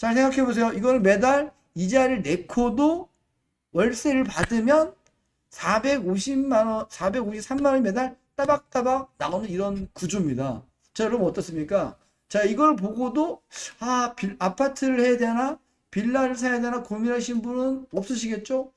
잘 생각해 보세요. 이거는 매달 이자를 내고도 월세를 받으면 450만 원, 453만 원이 매달 따박따박 나오는 이런 구조입니다. 자, 여러분 어떻습니까? 자, 이걸 보고도 아, 빌- 아파트를 해야 되나? 빌라를 사야 되나 고민하신 분은 없으시겠죠?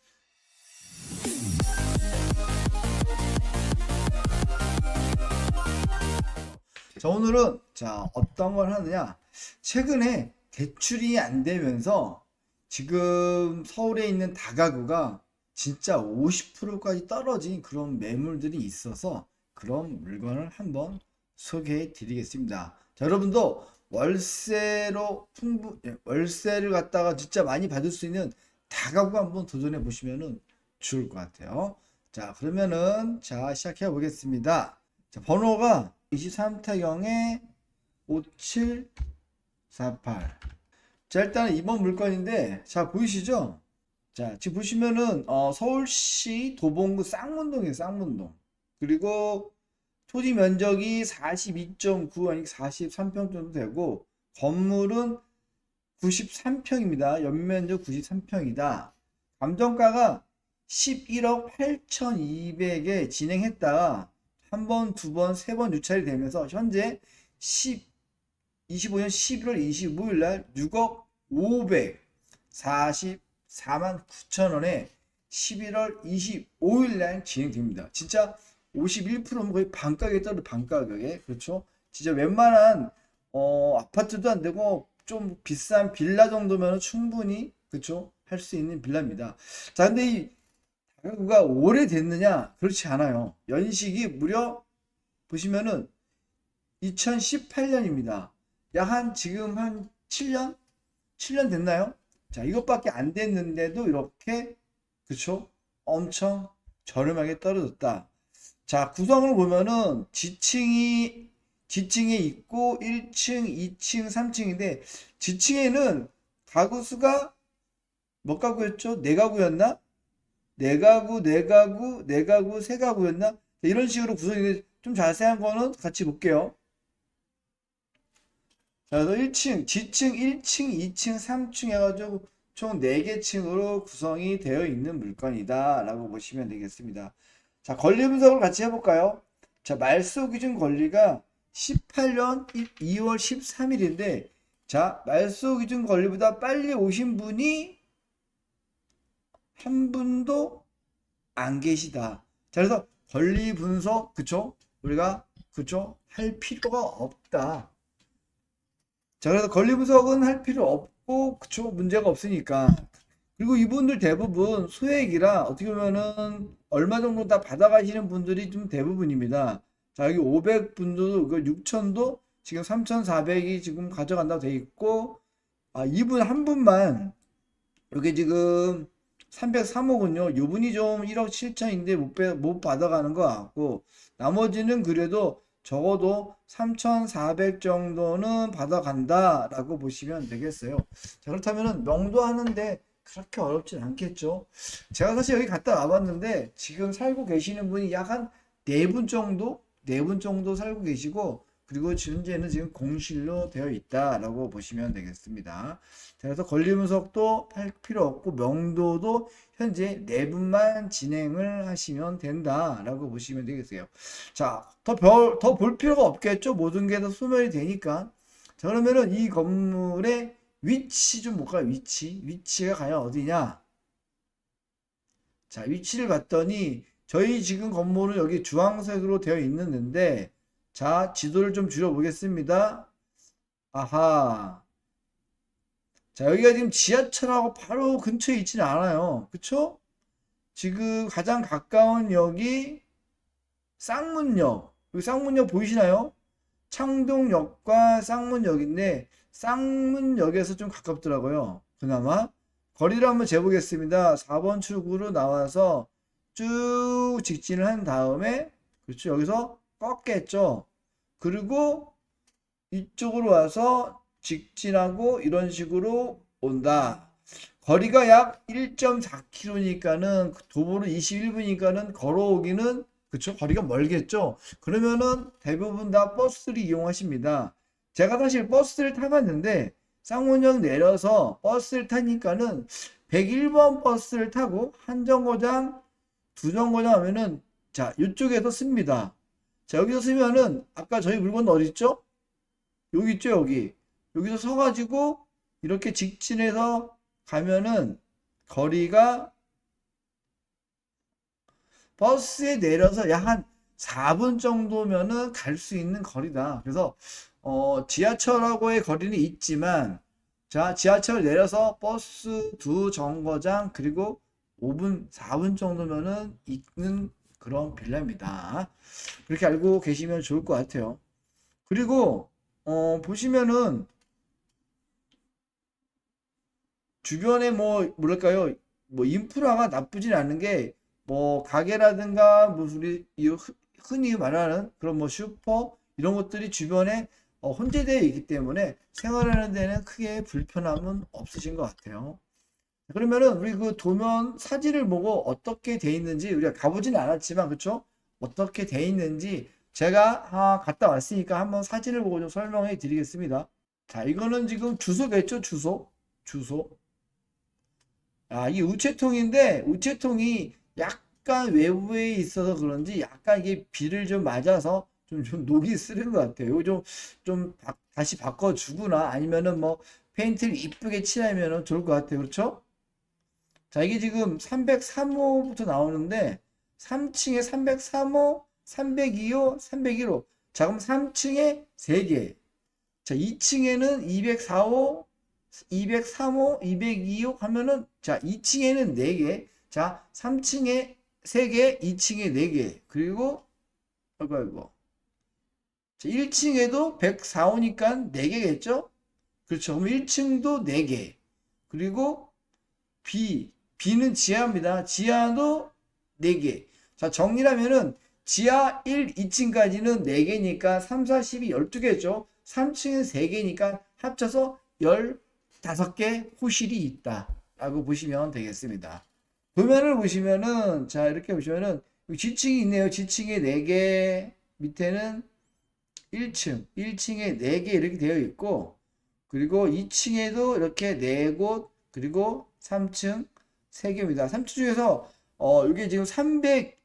자, 오늘은 자, 어떤 걸 하느냐? 최근에 대출이 안 되면서 지금 서울에 있는 다가구가 진짜 50%까지 떨어진 그런 매물들이 있어서 그런 물건을 한번 소개해 드리겠습니다. 자, 여러분도 월세로 풍부, 예, 월세를 갖다가 진짜 많이 받을 수 있는 다가구 한번 도전해 보시면은 좋을 것 같아요. 자, 그러면은 자, 시작해 보겠습니다. 자, 번호가 23타경에 5748. 자, 일단 이번 물건인데, 자, 보이시죠? 자, 지금 보시면은, 어, 서울시 도봉구 쌍문동이에요, 쌍문동. 그리고 토지 면적이 42.9 아니 43평 정도 되고, 건물은 93평입니다. 연면적 93평이다. 감정가가 11억 8,200에 진행했다가 한 번, 두 번, 세 번 유찰이 되면서 현재 10, 25년 11월 25일 날 6억 544만 9천 원에 11월 25일 날 진행됩니다. 진짜 51%면 거의 반가격에 떨어 반가격에 그렇죠? 진짜 웬만한 어, 아파트도 안 되고 좀 비싼 빌라 정도면 충분히 그렇죠? 할 수 있는 빌라입니다. 자, 근데 이 가구가 오래됐느냐? 그렇지 않아요. 연식이 무려 보시면은 2018년입니다. 약 한 지금 한 7년? 7년 됐나요? 자, 이것밖에 안 됐는데도 이렇게 그쵸? 엄청 저렴하게 떨어졌다. 자, 구성을 보면은 지층이 지층에 있고 1층, 2층, 3층인데 지층에는 가구 수가 몇 가구였죠? 네 가구였나? 네 가구, 네 가구, 네 가구, 세 가구였나? 이런 식으로 구성이 돼. 좀 자세한 거는 같이 볼게요. 자, 그래서 1층, 지층 1층, 2층, 3층 해가지고 총 4개 층으로 구성이 되어 있는 물건이다. 라고 보시면 되겠습니다. 자, 권리 분석을 같이 해볼까요? 자, 말소 기준 권리가 18년 2월 13일인데, 자, 말소 기준 권리보다 빨리 오신 분이 한 분도 안 계시다. 자, 그래서 권리 분석, 그쵸? 우리가, 그쵸? 할 필요가 없다. 자, 그래서 권리 분석은 할 필요 없고, 그쵸? 문제가 없으니까. 그리고 이분들 대부분 소액이라 어떻게 보면은 얼마 정도 다 받아가시는 분들이 좀 대부분입니다. 자, 여기 500분도, 그 6천도 지금 3,400이 지금 가져간다고 돼 있고, 아, 이분 한 분만, 여기 지금 303억은요, 요분이 좀 1억 7천인데 못, 빼- 못 받아가는 것 같고, 나머지는 그래도 적어도 3,400 정도는 받아간다라고 보시면 되겠어요. 자, 그렇다면은 명도 하는데 그렇게 어렵진 않겠죠. 제가 사실 여기 갔다 와봤는데 지금 살고 계시는 분이 약 한 네 분 정도, 네 분 정도 살고 계시고 그리고 현재는 지금 공실로 되어 있다라고 보시면 되겠습니다. 자, 그래서 권리 분석도 할 필요 없고 명도도 현재 네 분만 진행을 하시면 된다라고 보시면 되겠어요. 자, 더 별, 더볼 필요가 없겠죠. 모든 게 다 소멸이 되니까. 자, 그러면은 이 건물의 위치 좀 볼까요? 위치. 위치가 과연 어디냐? 자, 위치를 봤더니 저희 지금 건물은 여기 주황색으로 되어 있는데 자, 지도를 좀 줄여보겠습니다. 아하. 자, 여기가 지금 지하철하고 바로 근처에 있지는 않아요. 그쵸? 지금 가장 가까운 역이 쌍문역. 여기 쌍문역 보이시나요? 창동역과 쌍문역인데 쌍문역에서 좀 가깝더라고요. 그나마 거리를 한번 재보겠습니다. 4번 출구로 나와서 쭉 직진을 한 다음에 그렇죠. 여기서 꺾겠죠. 그리고 이쪽으로 와서 직진하고 이런 식으로 온다. 거리가 약 1.4km니까는 도보로 21분이니까는 걸어오기는 그쵸? 거리가 멀겠죠? 그러면은 대부분 다 버스를 이용하십니다. 제가 사실 버스를 타봤는데 쌍문역 내려서 버스를 타니까는 101번 버스를 타고 한 정거장, 두 정거장 하면은 자, 이쪽에서 씁니다. 자, 여기서 쓰면은 아까 저희 물건 어디 있죠? 여기 있죠, 여기. 여기서 서가지고 이렇게 직진해서 가면은 거리가 버스에 내려서 약 한 4분 정도면은 갈 수 있는 거리다. 그래서 어, 지하철하고의 거리는 있지만 자, 지하철 내려서 버스 두 정거장 그리고 5분, 4분 정도면은 있는 그런 빌라입니다. 그렇게 알고 계시면 좋을 것 같아요. 그리고 어, 보시면은 주변에 뭐 뭐랄까요? 뭐 인프라가 나쁘진 않은 게 뭐 가게라든가 뭐이 흔- 흔히 말하는 그런 뭐 슈퍼 이런 것들이 주변에 어, 혼재되어 있기 때문에 생활하는 데는 크게 불편함은 없으신 것 같아요. 그러면은 우리 그 도면 사진을 보고 어떻게 돼 있는지 우리가 가보진 않았지만 그쵸? 어떻게 돼 있는지 제가 아, 갔다 왔으니까 한번 사진을 보고 좀 설명해 드리겠습니다. 자, 이거는 지금 주소겠죠? 주소. 주소. 아, 이게 우체통인데 우체통이 약간 외부에 있어서 그런지 약간 이게 비를 좀 맞아서 좀, 좀 녹이 쓰는 것 같아요. 이거 좀, 좀 바- 다시 바꿔주거나 아니면은 뭐 페인트를 이쁘게 칠하면은 좋을 것 같아요. 그렇죠? 자, 이게 지금 303호부터 나오는데 3층에 303호, 302호, 301호. 자, 그럼 3층에 3개. 자, 2층에는 204호, 203호, 202호 하면은 자, 2층에는 4개. 자, 3층에 3개, 2층에 4개. 그리고 아이고 아이고. 자, 1층에도 104호니까 4개겠죠? 그렇죠. 그럼 1층도 4개. 그리고 B, B는 지하입니다. 지하도 4개. 자, 정리하면은 지하 1, 2층까지는 4개니까 3, 4, 12, 12개죠. 3층은 3개니까 합쳐서 15개 호실이 있다. 라고 보시면 되겠습니다. 도면을 보시면은, 자, 이렇게 보시면은, 지층이 있네요. 지층에 4개, 밑에는 1층, 1층에 4개 이렇게 되어 있고, 그리고 2층에도 이렇게 4곳, 그리고 3층 3개입니다. 3층 중에서, 어, 이게 지금 300,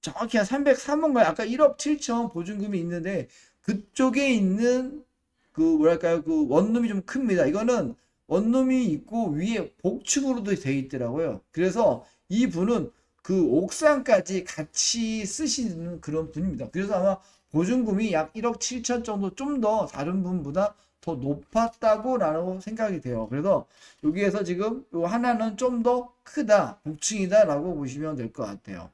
정확히 한 303호인가요? 아까 1억 7천 보증금이 있는데, 그쪽에 있는 그 뭐랄까요 그 원룸이 좀 큽니다. 이거는 원룸이 있고 위에 복층으로도 되어 있더라고요. 그래서 이 분은 그 옥상까지 같이 쓰시는 그런 분입니다. 그래서 아마 보증금이 약 1억 7천 정도 좀 더 다른 분보다 더 높았다고라고 생각이 돼요. 그래서 여기에서 지금 요 하나는 좀 더 크다, 복층이다라고 보시면 될 것 같아요.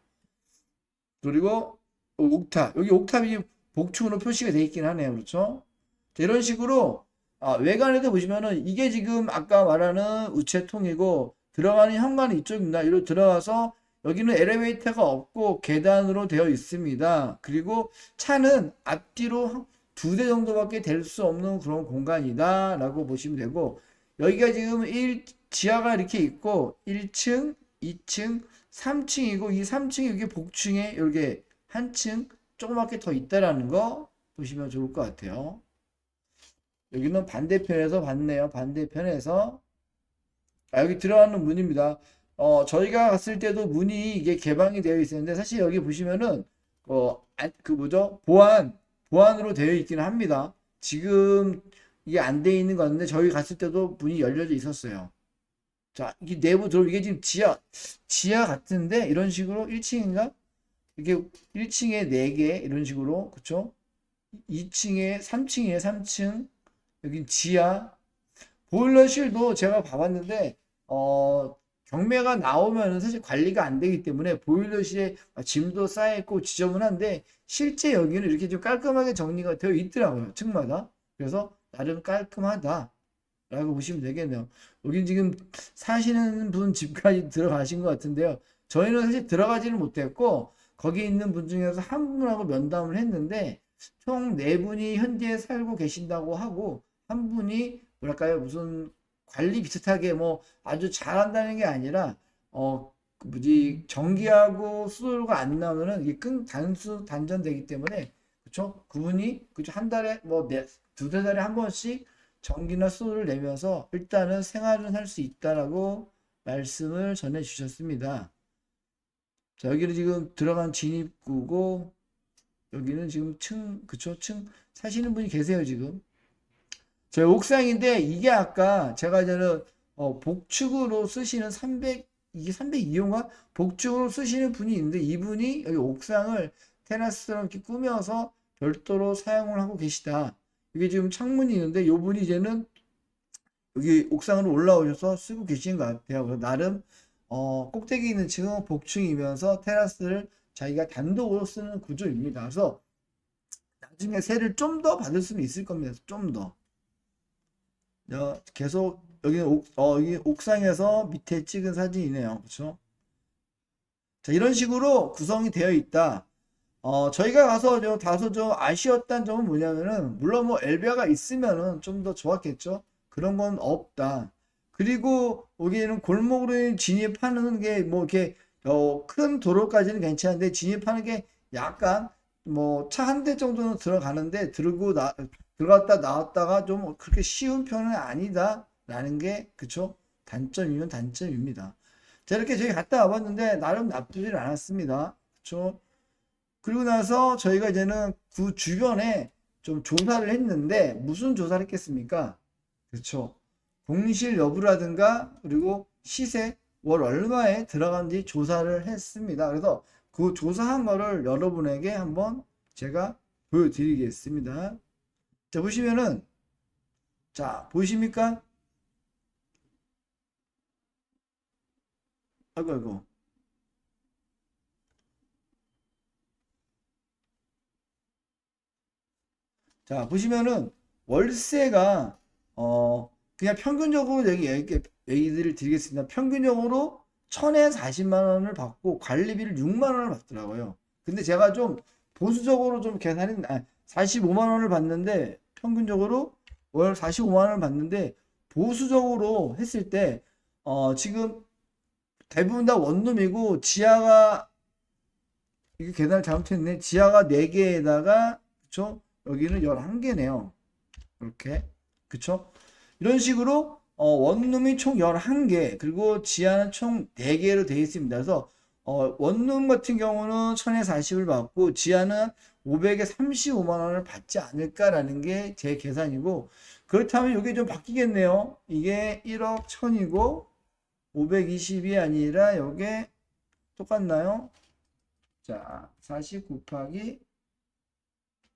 그리고 옥탑 여기 옥탑이 복층으로 표시가 되어 있긴 하네요. 그렇죠? 자, 이런 식으로 아, 외관에도 보시면은 이게 지금 아까 말하는 우체통이고 들어가는 현관이 이쪽입니다. 이로 들어가서 여기는 엘리베이터가 없고 계단으로 되어 있습니다. 그리고 차는 앞뒤로 두 대 정도밖에 될 수 없는 그런 공간이다 라고 보시면 되고 여기가 지금 1 지하가 이렇게 있고 1층, 2층, 3층이고 이 3층이 여기 복층에 이렇게 한 층 조그맣게 더 있다라는 거 보시면 좋을 것 같아요. 여기는 반대편에서 봤네요. 반대편에서 아, 여기 들어가는 문입니다. 어, 저희가 갔을 때도 문이 이게 개방이 되어 있었는데 사실 여기 보시면은 어, 안- 그 뭐죠? 보안 보안으로 되어 있기는 합니다. 지금 이게 안 돼 있는 거 같은데 저희 갔을 때도 문이 열려져 있었어요. 자, 이게 내부 들어 이게 지금 지하 지하 같은데 이런 식으로 1층인가? 이게 1층에 4개 이런 식으로 그쵸? 2층에 3층이에요. 3층. 여긴 지하. 보일러실도 제가 봐봤는데 어 경매가 나오면은 사실 관리가 안 되기 때문에 보일러실에 짐도 쌓여있고 지저분한데 실제 여기는 이렇게 좀 깔끔하게 정리가 되어 있더라고요. 층마다. 그래서 나름 깔끔하다. 라고 보시면 되겠네요. 여긴 지금 사시는 분 집까지 들어가신 것 같은데요. 저희는 사실 들어가지는 못했고 거기 있는 분 중에서 한 분하고 면담을 했는데 총 네 분이 현재 살고 계신다고 하고 한 분이 뭐랄까요 무슨 관리 비슷하게 뭐 아주 잘한다는 게 아니라 어그 뭐지 전기하고 수도가 안 나오면은 이게 끈 단수 단전되기 때문에 그쵸? 그분이 그쵸 한 달에 뭐 네, 두세 달에 한 번씩 전기나 수도를 내면서 일단은 생활은 할 수 있다라고 말씀을 전해 주셨습니다. 자, 여기는 지금 들어간 진입구고 여기는 지금 층 그쵸? 층 사시는 분이 계세요 지금 저희 옥상인데 이게 아까 제가 이제는 어, 복축으로 쓰시는 300 이게 302호인가 복축으로 쓰시는 분이 있는데 이분이 여기 옥상을 테라스처럼 이렇게 꾸며서 별도로 사용을 하고 계시다 이게 지금 창문이 있는데 요 분이 이제는 여기 옥상으로 올라오셔서 쓰고 계신 것 같아요 그래서 나름 어, 꼭대기 있는 층은 복층이면서 테라스를 자기가 단독으로 쓰는 구조입니다. 그래서 나중에 세를 좀 더 받을 수는 있을 겁니다. 좀 더. 어, 계속 여기는 옥, 어, 여기 옥상에서 밑에 찍은 사진이네요. 그렇죠? 자, 이런 식으로 구성이 되어 있다. 어, 저희가 가서 좀 다소 좀 아쉬웠던 점은 뭐냐면은 물론 뭐 엘베가 있으면은 좀 더 좋았겠죠. 그런 건 없다. 그리고 여기는 골목으로 진입하는 게 뭐 이렇게 어, 큰 도로까지는 괜찮은데 진입하는 게 약간 뭐 차 한 대 정도는 들어가는데 들고 나 들어갔다 나왔다가 좀 그렇게 쉬운 편은 아니다라는 게 그쵸 단점이면 단점입니다. 자 이렇게 저희 갔다 와봤는데 나름 나쁘질 않았습니다. 그쵸 그리고 나서 저희가 이제는 그 주변에 좀 조사를 했는데 무슨 조사를 했겠습니까? 그쵸 공실 여부라든가 그리고 시세 월 얼마에 들어간지 조사를 했습니다. 그래서 그 조사한 거를 여러분에게 한번 제가 보여드리겠습니다. 자, 보시면은, 자, 보이십니까? 아이고, 아이고. 자, 보시면은, 월세가, 어, 그냥 평균적으로 여기 얘기, 얘기들을 드리겠습니다. 평균적으로 천에 40만 원을 받고 관리비를 6만 원을 받더라고요. 근데 제가 좀 보수적으로 좀 계산했, 아, 45만 원을 받는데 평균적으로 월 45만 원을 받는데 보수적으로 했을 때 어, 지금 대부분 다 원룸이고 지하가 이게 계산을 잘못했네. 지하가 4개에다가 그쵸? 여기는 11개네요. 이렇게. 그쵸? 이런 식으로 어, 원룸이 총 11개, 그리고 지하는 총 4개로 되어 있습니다. 그래서 어, 원룸 같은 경우는 1000에 40을 받고 지하는 500에 35만 원을 받지 않을까라는 게 제 계산이고 그렇다면 이게 좀 바뀌겠네요. 이게 1억 1000이고 520이 아니라 이게 똑같나요? 자, 40 곱하기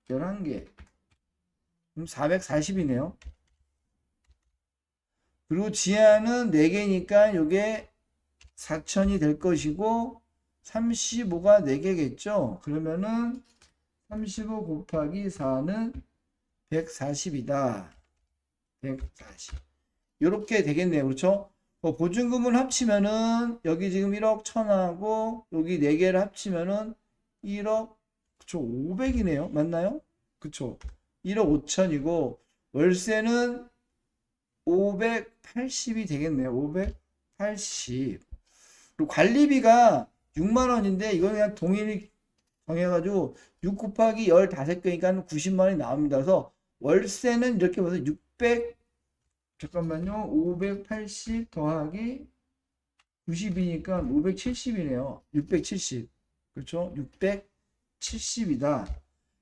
11개. 그럼 440이네요. 그리고 지하는 4개니까 이게 4천이 될 것이고 35가 4개겠죠. 그러면은 35 곱하기 4는 140이다. 140. 이렇게 되겠네요. 그렇죠? 뭐 보증금을 합치면은 여기 지금 1억 1000하고 여기 4개를 합치면은 1억 그쵸 500이네요. 맞나요? 그쵸 1억 5천이고 월세는 580이 되겠네요. 580. 그리고 관리비가 6만 원인데 이거 그냥 동일히 정해가지고 6 곱하기 15개니까 90만 원이 나옵니다. 그래서 월세는 이렇게 봐서 600 잠깐만요. 580 더하기 90이니까 570이네요. 670. 그렇죠? 670이다.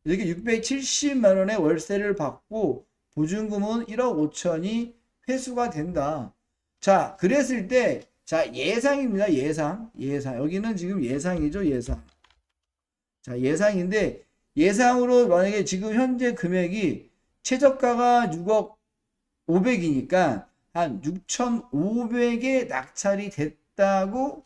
이렇게 670만 원의 월세를 받고 보증금은 1억 5천이 회수가 된다. 자, 그랬을 때, 자, 예상입니다. 예상. 예상. 여기는 지금 예상이죠. 예상. 자, 예상인데, 예상으로 만약에 지금 현재 금액이 최저가가 6억 500이니까 한 6,500에 낙찰이 됐다고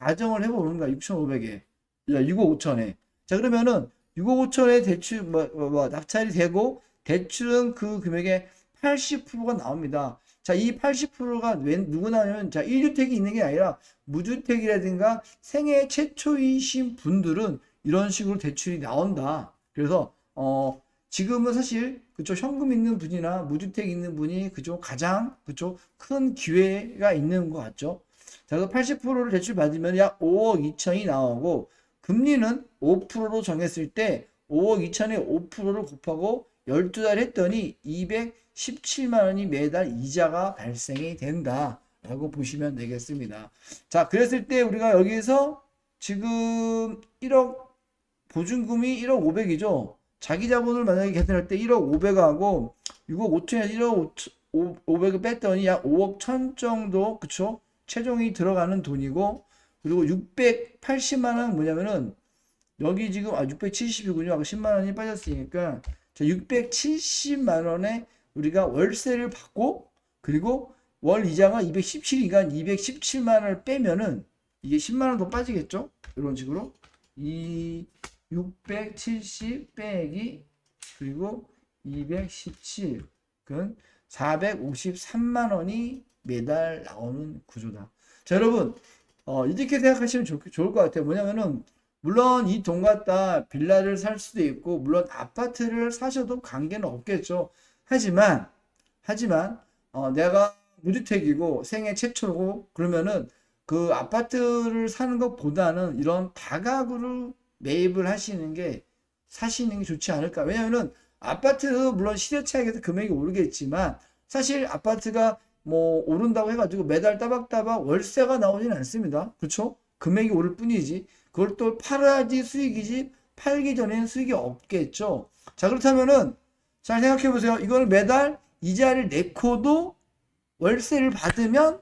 가정을 해보는 거야. 6,500에. 6억 5천에. 자, 그러면은 6억 5천에 대출, 뭐, 뭐, 뭐, 낙찰이 되고, 대출은 그 금액의 80%가 나옵니다. 자, 이 80%가 웬, 누구 나오냐면, 자, 1주택이 있는 게 아니라, 무주택이라든가 생애 최초이신 분들은 이런 식으로 대출이 나온다. 그래서, 어, 지금은 사실, 그쪽 현금 있는 분이나 무주택 있는 분이 그쪽 가장, 그쪽 큰 기회가 있는 것 같죠. 자, 그래서 80%를 대출 받으면 약 5억 2천이 나오고, 금리는 5%로 정했을 때 5억 2천에 5%를 곱하고 12달 했더니 17만 원이 매달 이자가 발생이 된다 라고 보시면 되겠습니다. 자, 그랬을 때 우리가 여기서 지금 1억 보증금이 1억 500이죠. 자기 자본을 만약에 계산할 때 1억 500하고 6억 5천에서 1억 500을 뺐더니 약 5억 1000 정도 그쵸? 최종이 들어가는 돈이고 그리고 680만 원 뭐냐면은 여기 지금 아 670이군요. 아까 10만 원이 빠졌으니까 자 670만 원에 우리가 월세를 받고 그리고 월 이자가 217이니까 217만 원을 빼면은 이게 10만 원 더 빠지겠죠? 이런 식으로 이 670 빼기 그리고 217 그건 453만 원이 매달 나오는 구조다. 자, 여러분, 어, 이렇게 생각하시면 좋, 좋을 것 같아요. 뭐냐면은, 물론 이 돈 갖다 빌라를 살 수도 있고, 물론 아파트를 사셔도 관계는 없겠죠. 하지만, 하지만, 어, 내가 무주택이고 생애 최초고, 그러면은 그 아파트를 사는 것보다는 이런 다가구를 매입을 하시는 게 사시는 게 좋지 않을까. 왜냐면은 아파트도 물론 시대 차익에서 금액이 오르겠지만 사실 아파트가 뭐 오른다고 해가지고 매달 따박따박 월세가 나오진 않습니다. 그렇죠? 금액이 오를 뿐이지. 그걸 또 팔아야지 수익이지 팔기 전에는 수익이 없겠죠. 자 그렇다면은 잘 생각해 보세요. 이걸 매달 이자를 내고도 월세를 받으면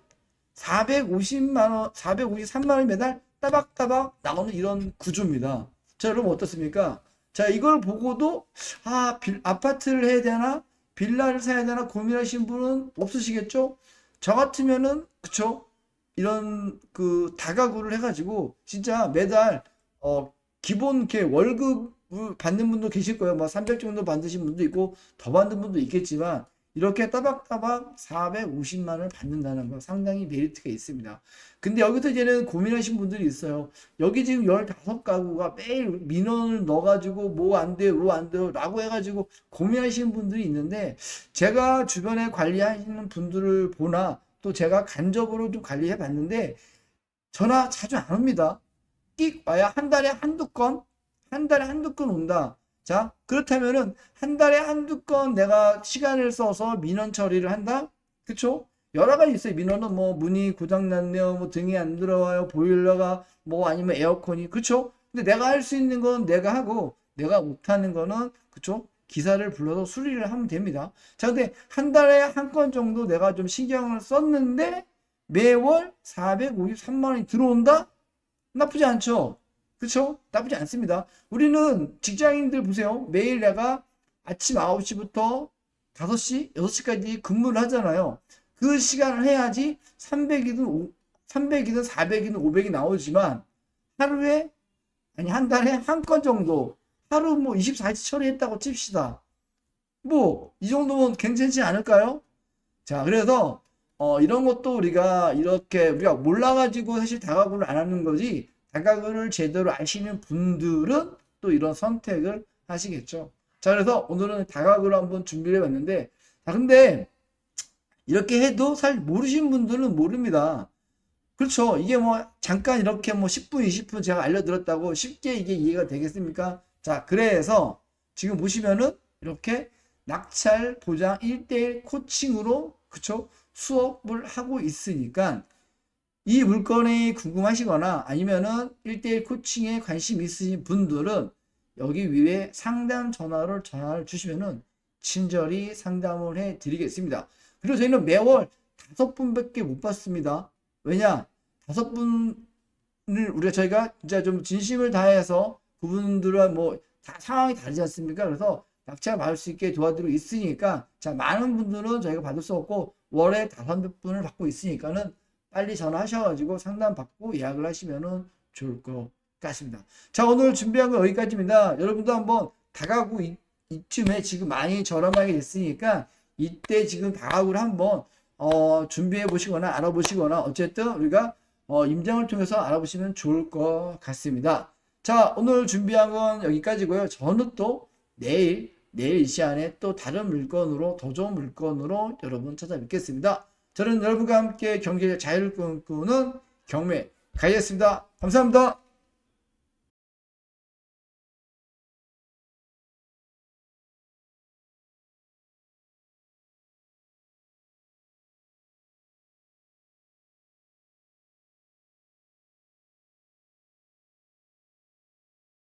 450만 원, 453만 원 매달 따박따박 나오는 이런 구조입니다. 자, 여러분 어떻습니까? 자, 이걸 보고도 아, 빌, 아파트를 해야 되나? 빌라를 사야 되나 고민하신 분은 없으시겠죠? 저 같으면은 그쵸? 이런 그 다가구를 해가지고 진짜 매달 어 기본 이렇게 월급 받는 분도 계실 거예요. 뭐 300 정도 받으신 분도 있고 더 받는 분도 있겠지만 이렇게 따박따박 450만 원을 받는다는 거 상당히 메리트가 있습니다. 근데 여기서 이제는 고민하신 분들이 있어요. 여기 지금 15가구가 매일 민원을 넣어가지고 뭐 안 돼요, 뭐 안 돼요 라고 해가지고 고민하시는 분들이 있는데 제가 주변에 관리하시는 분들을 보나 또 제가 간접으로 좀 관리해 봤는데 전화 자주 안 옵니다. 띡 와야 한 달에 한두 건, 한 달에 한두 건 온다. 자, 그렇다면은 한 달에 한두 건 내가 시간을 써서 민원 처리를 한다? 그쵸? 여러 가지 있어요. 민원은 뭐 문이 고장났네요. 뭐 등이 안 들어와요. 보일러가 뭐 아니면 에어컨이. 그쵸? 근데 내가 할 수 있는 건 내가 하고 내가 못하는 거는 그쵸? 기사를 불러서 수리를 하면 됩니다. 자, 근데 한 달에 한 건 정도 내가 좀 신경을 썼는데 매월 453만 원이 들어온다? 나쁘지 않죠? 그쵸? 나쁘지 않습니다. 우리는 직장인들 보세요. 매일 내가 아침 9시부터 5시, 6시까지 근무를 하잖아요. 그 시간을 해야지 300이든 300이든 400이든 500이 나오지만 하루에 아니 한 달에 한 건 정도 하루 뭐 24시 처리했다고 칩시다. 뭐 이 정도면 괜찮지 않을까요? 자, 그래서 어, 이런 것도 우리가 이렇게 우리가 몰라가지고 사실 다가구를 안 하는 거지 다가구를 제대로 아시는 분들은 또 이런 선택을 하시겠죠. 자, 그래서 오늘은 다가구를 한번 준비를 해봤는데, 자, 근데 이렇게 해도 사실 모르신 분들은 모릅니다. 그렇죠. 이게 뭐 잠깐 이렇게 뭐 10분, 20분 제가 알려드렸다고 쉽게 이게 이해가 되겠습니까? 자, 그래서 지금 보시면은 이렇게 낙찰 보장 1대1 코칭으로, 그쵸? 수업을 하고 있으니까 이 물건이 궁금하시거나 아니면은 1대1 코칭에 관심 있으신 분들은 여기 위에 상담 전화를 전화를 주시면은 친절히 상담을 해 드리겠습니다. 그리고 저희는 매월 다섯 분밖에 못 받습니다. 왜냐? 다섯 분을 우리가 저희가 진짜 좀 진심을 다해서 그분들은 뭐 다 상황이 다르지 않습니까? 그래서 낙찰 받을 수 있게 도와드리고 있으니까 자 많은 분들은 저희가 받을 수 없고 월에 다섯 분을 받고 있으니까는 빨리 전화하셔가지고 상담 받고 예약을 하시면은 좋을 것 같습니다. 자 오늘 준비한 건 여기까지입니다. 여러분도 한번 다가구 이, 이쯤에 지금 많이 저렴하게 됐으니까 이때 지금 다가구를 한번 어, 준비해 보시거나 알아보시거나 어쨌든 우리가 어, 임장을 통해서 알아보시면 좋을 것 같습니다. 자 오늘 준비한 건 여기까지고요. 저는 또 내일 내일 이 시간에 또 다른 물건으로 더 좋은 물건으로 여러분 찾아뵙겠습니다. 저는 여러분과 함께 경제의 자유를 꿈꾸는 경매 가겠습니다. 감사합니다.